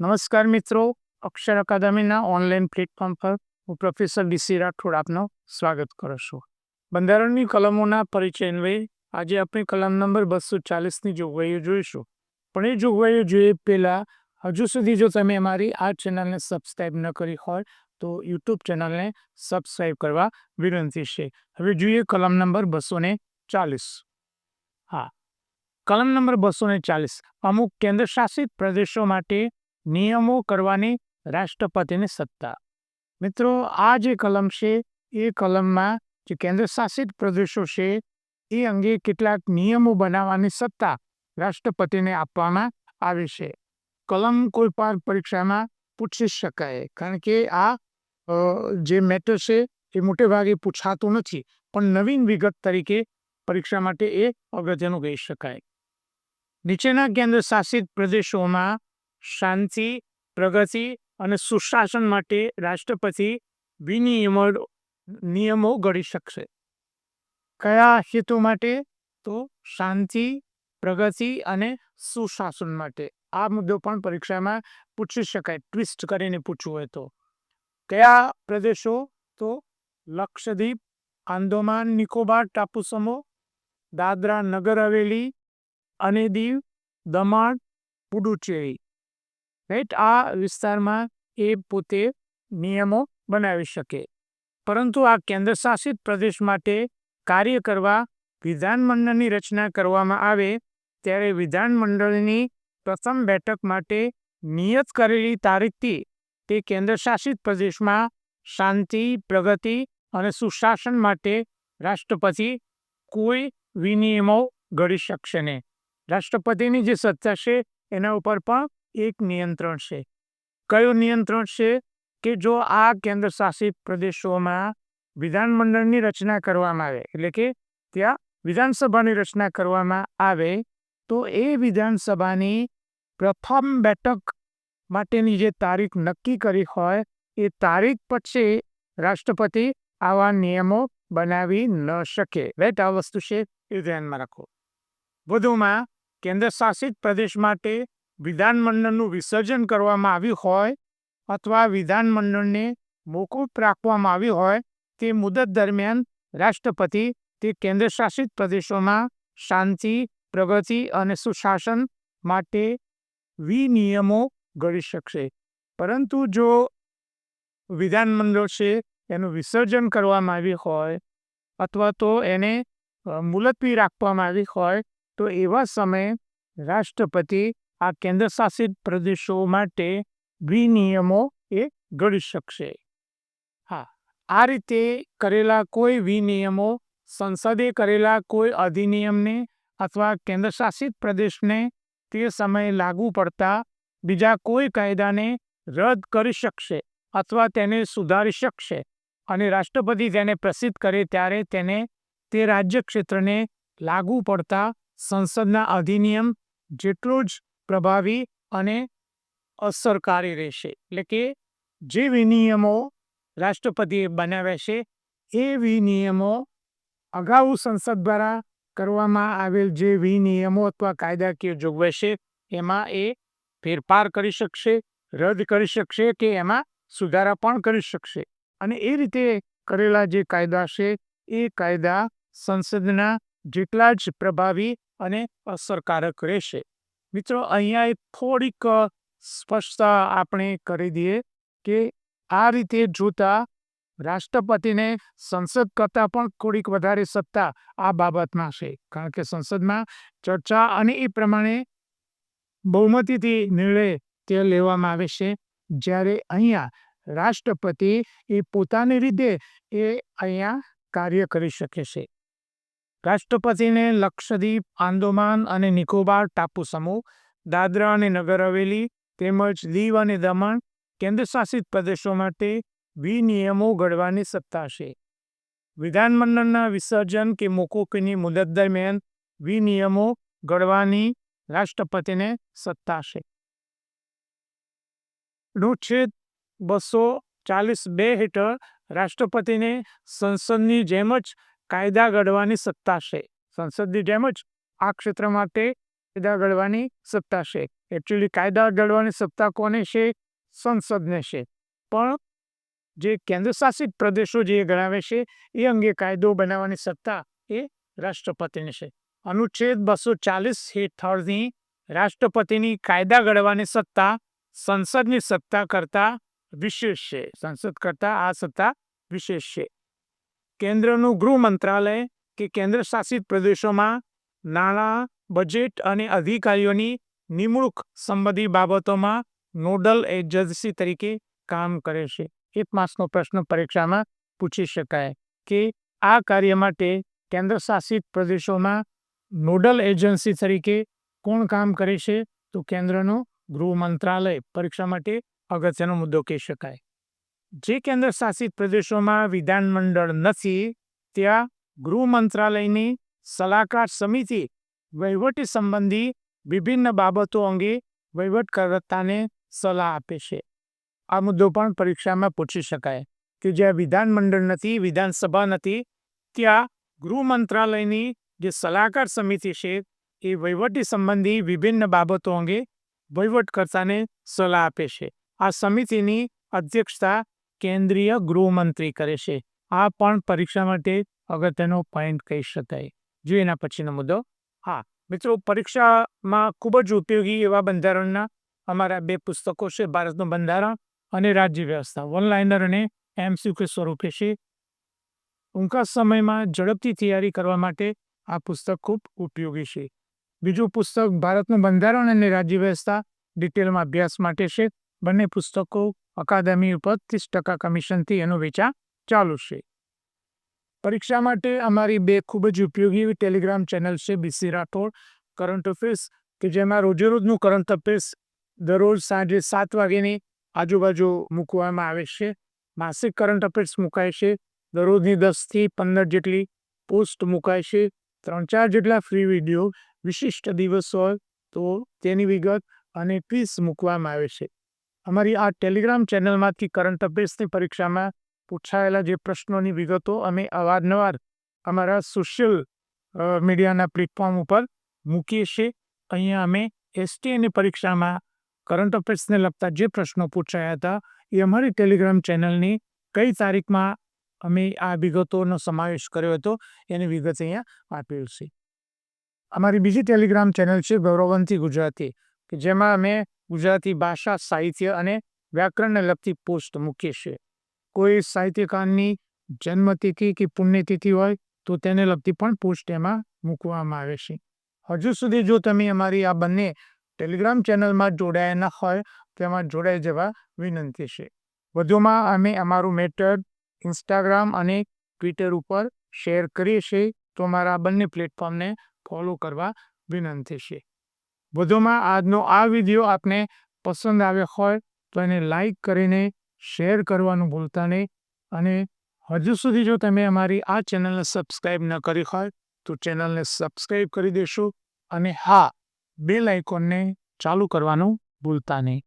નમસ્કાર મિત્રો, અક્ષર અકાદમીના online platform પર હું પ્રોફેસર ડીસી રાઠોડ આપનો સ્વાગત કરું છું. બંધારણની કલમોના પરિચય અન્વયે આજે આપણે કલમ નંબર બસો ચાલીસની જોગવાઈઓ જોઈશું. પણ એ જોગવાઈઓ જોઈએ પહેલાં, હજુ સુધી જો તમે અમારી આ ચેનલને સબસ્ક્રાઈબ ન કરી હોય, તો યુટ્યુબ ચેનલને સબસ્ક્રાઈબ કરવા વિનંતી છે. હવે જોઈએ કલમ નંબર બસો ચાલીસ. હા, કલમ નંબર બસો ને ચાલીસ. અમુક કેન્દ્રશાસિત પ્રદેશો માટે નિયમો કરવાની રાષ્ટ્રપતિની સત્તા. મિત્રો, આ જે કલમ છે, એ કલમમાં જે કેન્દ્ર શાસિત પ્રદેશો છે, એ અંગે કેટલાક નિયમો બનાવવાની સત્તા રાષ્ટ્રપતિને આપવામાં આવી છે. કલમ કોઈ પણ પરીક્ષામાં પૂછી શકાય, કારણ કે આ જે મેટર છે, એ મોટે ભાગે પૂછાતું નથી, પણ નવીન વિગત તરીકે પરીક્ષા માટે એ અગત્યનું કહી શકાય. નીચેના કેન્દ્ર શાસિત પ્રદેશોમાં શાંતિ, પ્રગતિ અને સુશાસન માટે રાષ્ટ્રપતિ વિનિયમો, નિયમો ઘડી શકશે. કયા હેતુ માટે? તો શાંતિ, પ્રગતિ અને સુશાસન માટે. આ મુદ્દો પણ પરીક્ષામાં પૂછી શકાય. ટ્વિસ્ટ કરીને પૂછવું હોય તો. કયા પ્રદેશો? તો લક્ષદ્વીપ, આંદોમાન, નિકોબાર, ટાપુ સમૂહ, દાદરા નગર હવેલી અને દીવ દમણ, પુડુચેરી. રાઈટ આ વિસ્તારમાં એ પોતે નિયમો બનાવી શકે. પરંતુ આ કેન્દ્ર શાસિત પ્રદેશ માટે કાર્ય કરવા, વિધાનમંડળની રચના કરવામાં આવે, ત્યારે વિધાનમંડળની પ્રથમ બેઠક માટે નિયત કરેલી તારીખથી તે કેન્દ્ર શાસિત પ્રદેશમાં શાંતિ, પ્રગતિ અને સુશાસન માટે રાષ્ટ્રપતિ કોઈ વિનિયમો ઘડી શકશે નહીં. રાષ્ટ્રપતિની જે સત્તા છે, એના ઉપર પણ એક નિયંત્રણ છે. કયું નિયંત્રણ છે? કે જો આ કેન્દ્ર શાસિત પ્રદેશોમાં વિધાનમંડળની રચના કરવામાં આવે, એટલે કે ત્યાં વિધાનસભાની રચના કરવામાં આવે, તો એ વિધાનસભાની પ્રથમ બેઠક માટેની જે તારીખ નક્કી કરી હોય, એ તારીખ પછી રાષ્ટ્રપતિ આવા નિયમો બનાવી ન શકે. રાઈટ આ વસ્તુ છે એ ધ્યાનમાં રાખો. વધુમાં કેન્દ્ર શાસિત પ્રદેશ માટે વિધાનમંડળનું વિસર્જન કરવામાં આવ્યું હોય અથવા વિધાનમંડળને મોકૂફ રાખવામાં આવ્યું હોય તે મુદત દરમિયાન રાષ્ટ્રપતિ તે કેન્દ્રશાસિત પ્રદેશોમાં શાંતિ, પ્રગતિ અને સુશાસન માટે વિનિયમો ઘડી શકશે. પરંતુ જો વિધાનમંડળ છે એનું વિસર્જન કરવામાં આવ્યું હોય અથવા તો એને મુલતવી રાખવામાં આવી હોય તો એવા સમયે રાષ્ટ્રપતિ આ કેન્દ્ર શાસિત પ્રદેશો માટે વિનિયમો એ ઘડી શકશે. હા, આ રીતે કરેલા કોઈ વિનિયમો સંસદે કરેલા કોઈ અધિનિયમને અથવા કેન્દ્ર શાસિત પ્રદેશને તે સમયે લાગુ પડતા બીજા કોઈ કાયદાને રદ કરી શકશે અથવા તેને સુધારી શકશે અને રાષ્ટ્રપતિ તેને પ્રસિદ્ધ કરે ત્યારે તેને તે રાજ્ય ક્ષેત્રને લાગુ પડતા સંસદના અધિનિયમ જેટલું જ પ્રભાવી અને અસરકારી રહેશે. એટલે કે જે વિનિયમો રાષ્ટ્રપતિએ બનાવ્યા છે, એ વિનિયમો અગાઉ સંસદ દ્વારા કરવામાં આવેલ જે વિનિયમો અથવા કાયદાકીય જોગવાઈ એમાં એ ફેરફાર કરી શકશે, રદ કરી શકશે કે એમાં સુધારા પણ કરી શકશે. અને એ રીતે કરેલા જે કાયદા છે, એ કાયદા સંસદના જેટલા જ પ્રભાવી અને અસરકારક રહેશે. મિત્રો, અહીંયા એ થોડીક સ્પષ્ટતા આપણે કરી દઈએ કે આ રીતે જોતા રાષ્ટ્રપતિને સંસદ કરતાં પણ થોડીક વધારે સત્તા આ બાબતમાં છે. કારણ કે સંસદમાં ચર્ચા અને એ પ્રમાણે બહુમતીથી નિર્ણય તે લેવામાં આવે છે. જ્યારે અહીંયા રાષ્ટ્રપતિ એ પોતાની રીતે એ અહીંયા કાર્ય કરી શકે છે. રાષ્ટ્રપતિને લક્ષદ્વીપ, આંદોમાન અને નિકોબાર ટાપુ સમૂહ, દાદરા અને નગર હવેલી તેમજ દીવ અને દમણ કેન્દ્રશાસિત પ્રદેશો માટે વિનિયમો ઘડવાની સત્તા છે. વિધાનમંડળના વિસર્જન કે મોકૂફીની મુદત દરમિયાન વિનિયમો ઘડવાની રાષ્ટ્રપતિને સત્તા છે. અનુચ્છેદ બસો ચાલીસ બે હેઠળ રાષ્ટ્રપતિને સંસદની જેમ જ કાયદા ઘડવાની સત્તા છે. સંસદની જેમ જ આ ક્ષેત્ર માટે કાયદા ઘડવાની સત્તા છે. એકચ્યુઅલી કાયદા ઘડવાની સત્તા કોને છે? સંસદને છે. પણ જે કેન્દ્ર શાસિત પ્રદેશો જે ગણાવે છે, એ અંગે કાયદો બનાવવાની સત્તા એ રાષ્ટ્રપતિને છે. અનુચ્છેદ બસો ચાલીસ હેઠળની રાષ્ટ્રપતિની કાયદા ઘડવાની સત્તા સંસદની સત્તા કરતાં વિશેષ છે. સંસદ કરતાં આ સત્તા વિશેષ છે. કેન્દ્રનું ગૃહ મંત્રાલય કે કેન્દ્ર શાસિત પ્રદેશોમાં નાણાં, બજેટ અને અધિકારીઓની નિમણૂક સંબંધી બાબતોમાં નોડલ એજન્સી તરીકે કામ કરે છે. એક માસનો પ્રશ્ન પરીક્ષામાં પૂછી શકાય કે આ કાર્ય માટે કેન્દ્ર શાસિત પ્રદેશોમાં નોડલ એજન્સી તરીકે કોણ કામ કરે છે? તો કેન્દ્રનું ગૃહ મંત્રાલય પરીક્ષા માટે અગત્યનો મુદ્દો કહી શકાય. જે કેન્દ્ર શાસિત પ્રદેશોમાં વિધાનમંડળ નથી, ત્યાં ગૃહ મંત્રાલયની સલાહકાર સમિતિ વહીવટી સંબંધી વિભિન્ન બાબતો અંગે વહીવટકર્તાને સલાહ આપે છે. આ મુદ્દો પણ પરીક્ષામાં પૂછી શકાય કે જ્યાં વિધાનમંડળ નથી, વિધાનસભા નથી, ત્યાં ગૃહ મંત્રાલયની જે સલાહકાર સમિતિ છે એ વહીવટી સંબંધી વિભિન્ન બાબતો અંગે વહીવટકર્તાને સલાહ આપે છે. આ સમિતિની અધ્યક્ષતા કેન્દ્રીય ગૃહમંત્રી કરે છે. આ પણ પરીક્ષા માટે અગત્યનો પોઈન્ટ કહી શકાય. જો એના પછીનો મુદ્દો, હા, મિત્રો, પરીક્ષામાં ખૂબ જ ઉપયોગી એવા બંધારણના અમારા બે પુસ્તકો છે, ભારતનું બંધારણ અને રાજ્ય વ્યવસ્થા. વન લાઇનર અને એમસીક્યુ સ્વરૂપે છે. ટૂંકા સમયમાં ઝડપથી તૈયારી કરવા માટે આ પુસ્તક ખૂબ ઉપયોગી છે. બીજું પુસ્તક ભારતનું બંધારણ અને રાજ્ય વ્યવસ્થા ડિટેલમાં અભ્યાસ માટે છે. બંને પુસ્તકો અકાદમી ઉપર ત્રીસ ટકા કમિશનથી એનું વેચાણ ચાલુ છે. પરીક્ષા માટે અમારી બે ખૂબ જ ઉપયોગી ટેલિગ્રામ ચેનલ છે બીસી રાઠોડ કરંટ અફેર્સ કે જેમાં રોજેરોજનું કરંટ અફેર્સ દરરોજ સાંજે સાત વાગ્યાની આજુબાજુ મૂકવામાં આવે છે. માસિક કરંટ અફેર્સ મુકાય છે, દરરોજની દસથી પંદર જેટલી પોસ્ટ મુકાય છે, ત્રણ ચાર જેટલા ફ્રી વીડિયો વિશિષ્ટ દિવસ હોય તો તેની વિગત અને ક્વિઝ મૂકવામાં આવે છે. અમારી આ ટેલિગ્રામ ચેનલમાંથી કરંટ અફેર્સની પરીક્ષામાં પૂછાયેલા જે પ્રશ્નોની વિગતો અમે અવારનવાર અમારા સોશિયલ મીડિયાના પ્લેટફોર્મ ઉપર મૂકીએ છીએ. અહીંયા અમે એસટીએની પરીક્ષામાં કરંટ અફેર્સને લગતા જે પ્રશ્નો પૂછાયા હતા, એ અમારી ટેલિગ્રામ ચેનલની કઈ તારીખમાં અમે આ વિગતોનો સમાવેશ કર્યો હતો, એની વિગત અહીંયા આપેલ છે. અમારી બીજી ટેલિગ્રામ ચેનલ છે ગૌરવંતી ગુજરાતી, કે જેમાં અમે ગુજરાતી ભાષા, સાહિત્ય અને વ્યાકરણને લગતી પોસ્ટ મૂકીએ છીએ કોઈ સાહિત્યકારની જન્મતિથિ કે પુણ્યતિથિ હોય તો તેને લગતી પણ પોસ્ટ એમાં મૂકવામાં આવે છે. હજુ સુધી જો તમે અમારી આ બંને ટેલિગ્રામ ચેનલમાં જોડાયા ન હોય તેમાં જોડાઈ જવા વિનંતી છે. વધુમાં અમે અમારું મેટર ઇન્સ્ટાગ્રામ અને ટ્વિટર ઉપર શેર કરીએ છીએ તો અમારા બંને પ્લેટફોર્મને ફોલો કરવા વિનંતી છે. વધુમાં આજનો આ વીડિયો આપને પસંદ આવ્યો હોય તો એને લાઈક કરીને શેર કરવાનું ભૂલતા નહીં. અને હજુ સુધી જો તમે અમારી આ ચેનલને સબસ્ક્રાઈબ ન કરી હોય તો ચેનલને સબસ્ક્રાઈબ કરી દેશો અને હા બેલ આઇકોનને ચાલુ કરવાનું ભૂલતા નહીં.